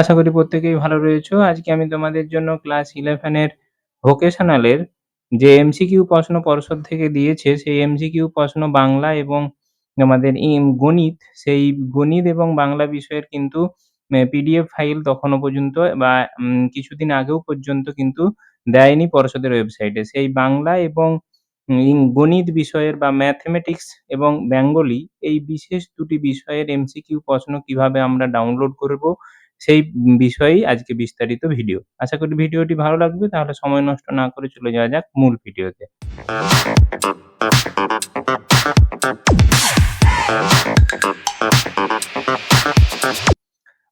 আশা করি প্রত্যেকেই ভালো রয়েছো। আজকে আমি তোমাদের জন্য ক্লাস 11 এর ভোকেশনালের যে এমসিকিউ প্রশ্ন পর্ষদ থেকে দিয়েছে, সেই এমসিকিউ প্রশ্ন বাংলা এবং আমাদের গণিত, সেই গণিত এবং বাংলা বিষয়ের কিন্তু পিডিএফ ফাইল তখনো পর্যন্ত বা কিছুদিন আগেও পর্যন্ত কিন্তু দেয়নি পর্ষদের ওয়েবসাইটে। সেই বাংলা এবং গণিত বিষয়ের বা ম্যাথমেটিক্স এবং বেঙ্গলি এই বিশেষ দুটি বিষয়ের এমসিকিউ প্রশ্ন কীভাবে আমরা ডাউনলোড করব সেই বিষয়েই আজকে বিস্তারিত ভিডিও। আশা করি ভিডিওটি ভালো লাগবে, তাহলে সময় নষ্ট না করে চলে যাওয়া যাক মূল ভিডিওতে।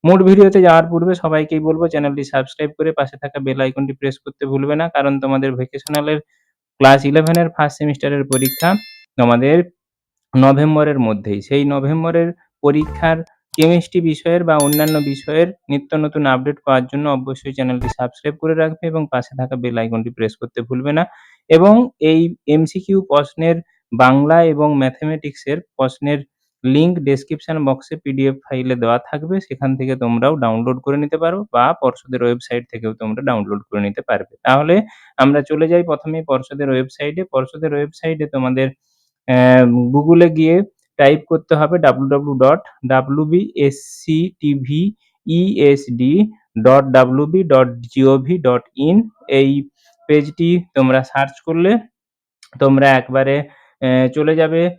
মূল ভিডিওতে যাওয়ার পূর্বে সবাইকেই বলব, চ্যানেলটি সাবস্ক্রাইব করে পাশে থাকা বেল আইকনটি প্রেস করতে ভুলবে না, কারণ তোমাদের ভেকেশনালের ক্লাস ইলেভেনের ফার্স্ট সেমিস্টারের পরীক্ষা তোমাদের নভেম্বরের মধ্যেই। সেই নভেম্বরের পরীক্ষার কেমিস্ট্রি বিষয়ের বা অন্যান্য বিষয়ের নিত্য নতুন আপডেট পাওয়ার জন্য অবশ্যই চ্যানেলটি সাবস্ক্রাইব করে রাখবে এবং পাশে থাকা বেল আইকনটি প্রেস করতে ভুলবে না এবং এই এমসিকিউ প্রশ্নের বাংলা এবং ম্যাথমেটিক্সের প্রশ্নের লিঙ্ক ডেসক্রিপশন বক্সে পিডিএফ ফাইলে দেওয়া থাকবে। সেখান থেকে তোমরাও ডাউনলোড করে নিতে পারো বা পর্ষদের ওয়েবসাইট থেকেও তোমরা ডাউনলোড করে নিতে পারবে। তাহলে আমরা চলে যাই প্রথমে পর্ষদের ওয়েবসাইটে। পর্ষদের ওয়েবসাইটে তোমাদের গুগলে গিয়ে টাইপ করতে হবে www.wbsctvesd.wb.gov.in এই পেজটি তোমরা সার্চ করলে তোমরা একবারে চলে যাবে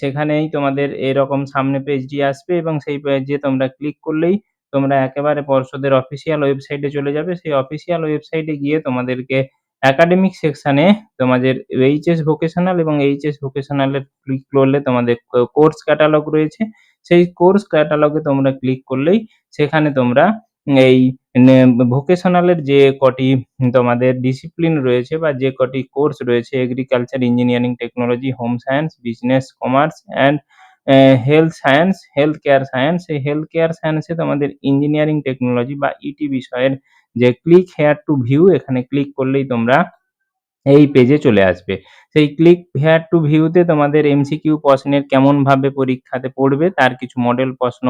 সেখানেই তোমাদের এরকম সামনে পেজটি আসবে এবং সেই পেজে তোমরা ক্লিক করলেই তোমরা একেবারে পর্ষদের অফিসিয়াল ওয়েবসাইটে চলে যাবে। সেই অফিসিয়াল ওয়েবসাইটে গিয়ে তোমাদেরকে একাডেমিক সেকশনে তোমাদের এইচএস ভোকেশনাল এবং এইচএস ভোকেশনালের ক্লিক করলে তোমাদের কো কোর্স ক্যাটালগ রয়েছে। সেই কোর্স ক্যাটালগে তোমরা ক্লিক করলেই সেখানে তোমরা এই ভোকেশনালের যে কটি তোমাদের ডিসিপ্লিন রয়েছে বা যে কটি কোর্স রয়েছে agriculture, engineering, technology, home science, business, commerce uh health science, health care science. এই হেলথ কেয়ার সায়েন্সে তোমাদের ইঞ্জিনিয়ারিং টেকনোলজি বা ইটি বিষয়ের যে ক্লিক হেয়ার টু ভিউ এখানে ক্লিক করলেই তোমরা এই পেজে চলে আসবে। সেই ক্লিক হেয়ার টু ভিউতে তোমাদের এমসিকিউ প্রশ্নের কেমনভাবে পরীক্ষাতে পড়বে, তার কিছু মডেল প্রশ্ন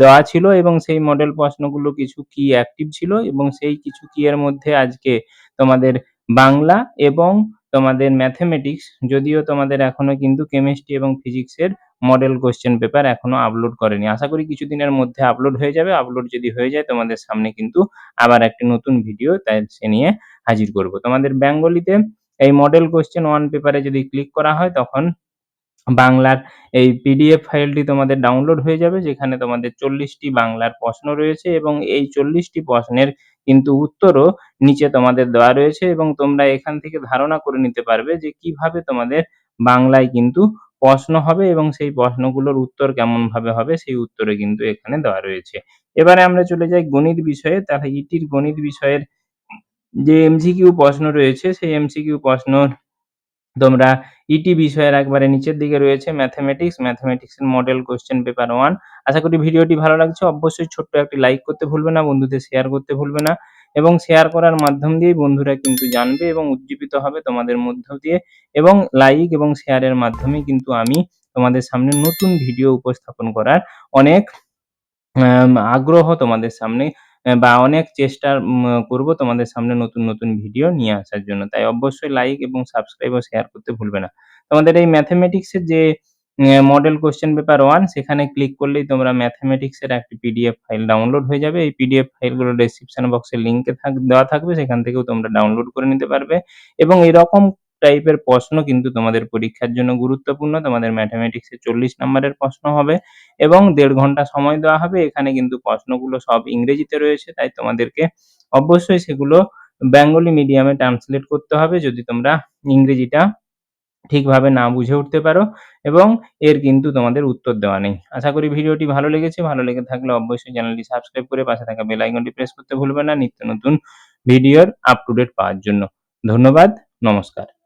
দেওয়া ছিল এবং সেই মডেল প্রশ্নগুলো কিছু কি অ্যাক্টিভ ছিল এবং সেই কিছু কি এর মধ্যে আজকে তোমাদের বাংলা এবং তোমাদের ম্যাথমেটিক্স যদিও তোমাদের এখনও কিন্তু কেমিস্ট্রি এবং ফিজিক্সের মডেল কোশ্চেন পেপার এখনও আপলোড করেনি। আশা করি কিছুদিনের মধ্যে আপলোড হয়ে যাবে। আপলোড যদি হয়ে যায়, তোমাদের সামনে কিন্তু আবার একটি নতুন ভিডিও তাই সে নিয়ে হাজির করব। তোমাদের বেঙ্গলিতে এই মডেল কোশ্চেন ওয়ান পেপারে যদি ক্লিক করা হয়, তখন বাংলার এই পিডিএফ ফাইলটি তোমাদের ডাউনলোড হয়ে যাবে, যেখানে তোমাদের চল্লিশটি বাংলার প্রশ্ন রয়েছে এবং এই চল্লিশটি প্রশ্নের কিন্তু উত্তরও নিচে তোমাদের দেওয়া রয়েছে এবং তোমরা এখান থেকে ধারণা করে নিতে পারবে যে কীভাবে তোমাদের বাংলায় কিন্তু প্রশ্ন হবে এবং সেই প্রশ্নগুলোর উত্তর কেমনভাবে হবে, সেই উত্তরে কিন্তু এখানে দেওয়া রয়েছে। এবারে আমরা চলে যাই গণিত বিষয়ে। তাহলে ইটির গণিত বিষয়ের যে এমসিকিউ প্রশ্ন রয়েছে, সেই এমসিকিউ প্রশ্ন তোমরা ইটি বিষয়ের একবারে নিচের দিকে রয়েছে ম্যাথমেটিক্স, ম্যাথমেটিক্সের মডেল কোয়েশ্চেন পেপার ওয়ান আশা করি ভিডিওটি ভালো লাগছে। অবশ্যই ছোট্ট একটি লাইক করতে ভুলবে না, বন্ধুদের শেয়ার করতে ভুলবে না। এবং শেয়ার করার মাধ্যম দিয়েই বন্ধুরা কিন্তু জানবে এবং উজ্জীবিত হবে তোমাদের মধ্য দিয়ে। এবং লাইক এবং শেয়ারের মাধ্যমে কিন্তু আমি তোমাদের সামনে নতুন ভিডিও উপস্থাপন করার অনেক আগ্রহ তোমাদের সামনে বা অনেক চেষ্টা করব তোমাদের সামনে নতুন, নতুন ভিডিও নিয়ে আসার জন্য। তাই অবশ্যই লাইক এবং সাবস্ক্রাইব ও শেয়ার করতে ভুলবে না। তোমাদের এই ম্যাথমেটিক্সের যে মডেল কোশ্চেন পেপার 1 সেখানে ক্লিক করলেই তোমরা ম্যাথমেটিক্সের একটি পিডিএফ ফাইল ডাউনলোড হয়ে যাবে। এই পিডিএফ ফাইলগুলো ডেসক্রিপশন বক্সে লিংকে থাক দেওয়া থাকবে সেখান থেকেও তোমরা ডাউনলোড করে নিতে পারবে এবং এরকম টাইপের প্রশ্ন কিন্তু তোমাদের পরীক্ষার জন্য গুরুত্বপূর্ণ। তোমাদের ম্যাথমেটিক্সে ৪০ নাম্বারের প্রশ্ন হবে এবং ১.৫ ঘণ্টা সময় দেওয়া হবে। এখানে কিন্তু প্রশ্নগুলো সব ইংরেজিতে রয়েছে তাই তোমাদেরকে অবশ্যই সেগুলো বেঙ্গলি মিডিয়ামে ট্রান্সলেট করতে হবে যদি তোমরা ইংরেজিটা ঠিকভাবে না বুঝে উঠতে পারো এবং এর কিন্তু তোমাদের উত্তর দেওয়া নেই। আশা করি ভিডিওটি ভালো লেগেছে। ভালো লেগে থাকলে অবশ্যই চ্যানেলটি সাবস্ক্রাইব করে পাশে থাকা বেল আইকনটি প্রেস করতে ভুলবে না নিত্য নতুন ভিডিওর আপ টু ডেট পাওয়ার জন্য। ধন্যবাদ, নমস্কার।